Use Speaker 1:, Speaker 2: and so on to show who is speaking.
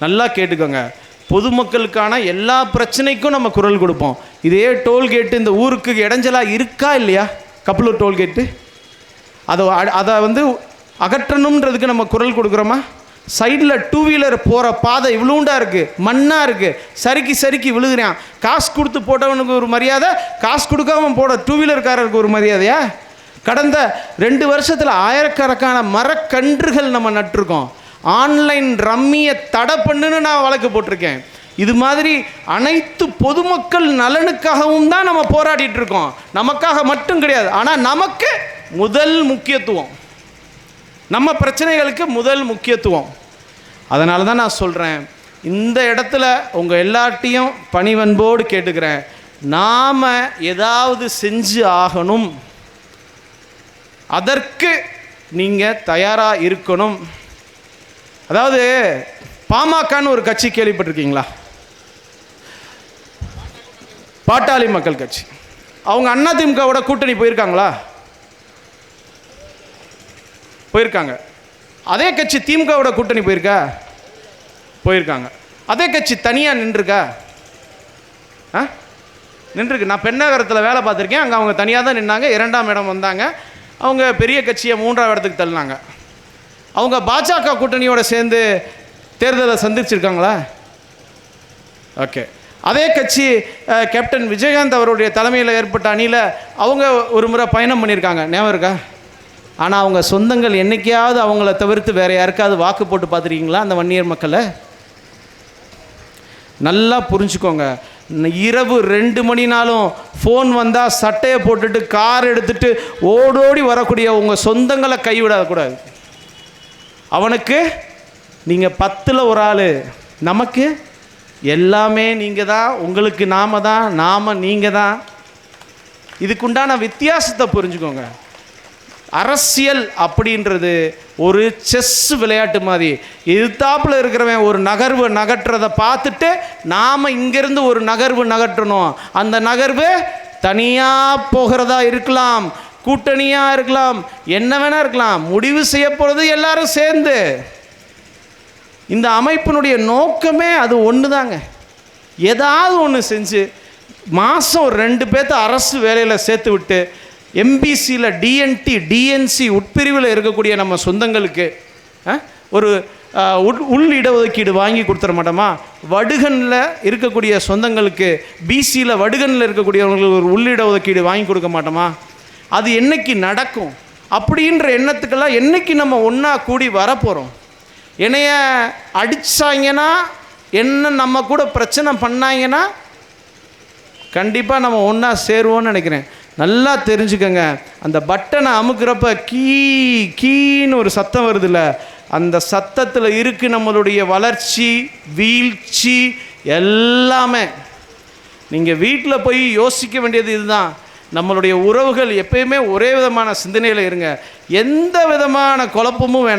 Speaker 1: நல்லா கேட்டுக்கோங்க. பொதுமக்களுக்கான எல்லா பிரச்சனைக்கும் நம்ம குரல் கொடுப்போம். இதே டோல்கேட்டு இந்த ஊருக்கு இடைஞ்சலாக இருக்கா இல்லையா? Kappalur toll gate? அதை அ- அதை வந்து அகற்றணுன்றதுக்கு நம்ம குரல் கொடுக்குறோமா? சைடில் டூ வீலர் போகிற பாதை இவ்வளோண்டா இருக்குது மண்ணாக இருக்குது சறுக்கி சறுக்கி விழுகிறான். காசு கொடுத்து போட்டவனுக்கு ஒரு மரியாதை காசு கொடுக்காம போட டூ வீலர்காரருக்கு ஒரு மரியாதையா? கடந்த ரெண்டு வருஷத்தில் ஆயிரக்கணக்கான மரக்கன்றுகள் நம்ம நட்டிருக்கோம். ஆன்லைன் ரம்மியை தடை பண்ணுன்னு நான் வழக்கு போட்டிருக்கேன். இது மாதிரி அனைத்து பொதுமக்கள் நலனுக்காகவும் தான் நம்ம போராடிட்டு இருக்கோம். நமக்காக மட்டும் கிடையாது. ஆனால் நமக்கு முதல் முக்கியத்துவம். நம்ம பிரச்சனைகளுக்கு முதல் முக்கியத்துவம். அதனால தான் நான் சொல்கிறேன் இந்த இடத்துல உங்கள் எல்லாட்டையும் பணிவன்போடு கேட்டுக்கிறேன். நாம் ஏதாவது செஞ்சு ஆகணும். அதற்கு நீங்கள் தயாராக இருக்கணும். அதாவது பாமகன்னு ஒரு கட்சி கேள்விப்பட்டிருக்கீங்களா? பாட்டாளி மக்கள் கட்சி. அவங்க அதிமுகவோட கூட்டணி போயிருக்காங்களா? போயிருக்காங்க. அதே கட்சி திமுகவோட கூட்டணி போயிருக்கா? போயிருக்காங்க. அதே கட்சி தனியாக நின்றுருக்கா ஆ? நின்றுருக்கு நான் பெண்ணகரத்தில் வேலை பார்த்துருக்கேன். அங்கே அவங்க தனியாக தான் நின்னாங்க. இரண்டாம் இடம் வந்தாங்க. அவங்க பெரிய கட்சியை மூன்றாம் இடத்துக்கு தள்ளினாங்க. அவங்க பாஜக கூட்டணியோடு சேர்ந்து தேர்தலை சந்திச்சிருக்காங்களா? ஓகே அதே கட்சி கேப்டன் விஜயகாந்த் அவருடைய தலைமையில் ஏற்பட்ட அணியில் அவங்க ஒரு முறை பயணம் பண்ணியிருக்காங்க. ஞாபகம் இருக்கா? ஆனால் அவங்க சொந்தங்கள் என்னைக்காவது அவங்கள தவிர்த்து வேறு யாருக்காவது வாக்கு போட்டு பார்த்துருக்கீங்களா அந்த வன்னியர் மக்களை? நல்லா புரிஞ்சுக்கோங்க. இரவு ரெண்டு மணினாலும் ஃபோன் வந்தால் சட்டையை போட்டுட்டு கார் எடுத்துகிட்டு ஓடோடி வரக்கூடிய உங்கள் சொந்தங்களை கைவிடக்கூடாது. அவனுக்கு நீங்கள் பத்தில் ஒரு ஆள். நமக்கு எல்லாமே நீங்கள் தான் உங்களுக்கு நாம தான் நாம நீங்கள் தான். இதுக்குண்டான வித்தியாசத்தை புரிஞ்சுக்கோங்க. அரசியல் அப்படின்றது ஒரு செஸ் விளையாட்டு மாதிரி. எதிர்த்தாப்பில் இருக்கிறவன் ஒரு நகர்வு நகட்டுறதை பார்த்துட்டு நாம் இங்கேருந்து ஒரு நகர்வு நகற்றணும். அந்த நகர்வு தனியாக போகிறதா இருக்கலாம். கூட்டணியாக இருக்கலாம் என்ன வேணால் இருக்கலாம். முடிவு செய்ய போகிறது எல்லாரும் சேர்ந்து. இந்த அமைப்பினுடைய நோக்கமே அது ஒன்று தாங்க ஏதாவது ஒன்று செஞ்சு மாதம் ஒரு ரெண்டு பேர்த்த அரசு வேலையில் சேர்த்து விட்டு எம்பிசியில் டிஎன்டி டிஎன்சி உட்பிரிவில் இருக்கக்கூடிய நம்ம சொந்தங்களுக்கு ஆ, ஒரு உள் உள் இடஒதுக்கீடு வாங்கி கொடுத்துட மாட்டோமா? வடுகனில் இருக்கக்கூடிய சொந்தங்களுக்கு பிசியில் வடுகனில் இருக்கக்கூடியவங்களுக்கு ஒரு உள் இடஒதுக்கீடு வாங்கி கொடுக்க மாட்டோமா? அது என்னைக்கு நடக்கும்? அப்படின்ற எண்ணத்துக்கெல்லாம் என்னைக்கு நம்ம ஒன்றா கூடி வரப்போகிறோம் என்னைய அடித்தாங்கன்னா என்ன நம்ம கூட பிரச்சனை பண்ணாங்கன்னா கண்டிப்பாக நம்ம ஒன்றா சேருவோம்னு நினைக்கிறேன். நல்லா தெரிஞ்சுக்கோங்க. அந்த பட்டனை அமுக்குறப்ப கீ கீன்னு ஒரு சத்தம் வருதுல்ல? அந்த சத்தத்தில் இருக்கு நம்மளுடைய வளர்ச்சி வீழ்ச்சி எல்லாமே. நீங்கள் வீட்டில் போய் யோசிக்க வேண்டியது இதுதான். நம்மளுடைய உறவுகள் எப்பயுமே ஒரே விதமான சிந்தனையில் இருங்க. எந்த விதமான குழப்பமும் வேணாம்.